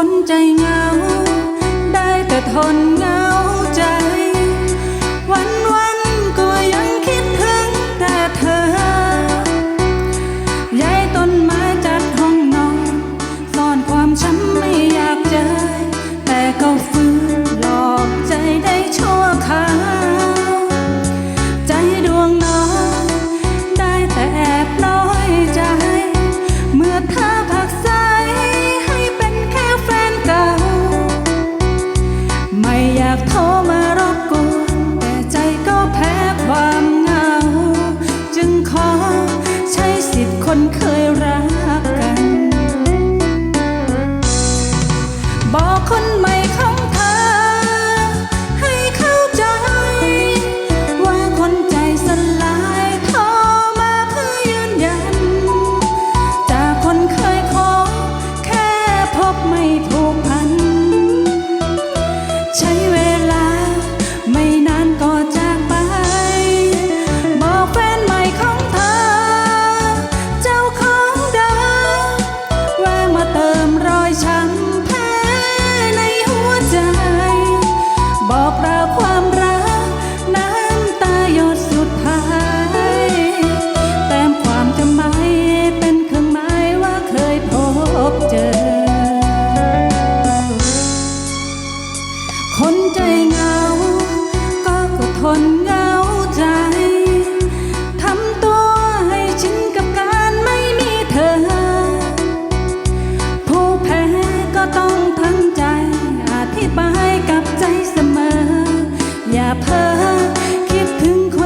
คนใจเหงา ได้แต่ทนเหงา อย่าเพ้อคิดถึงคน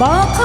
Bak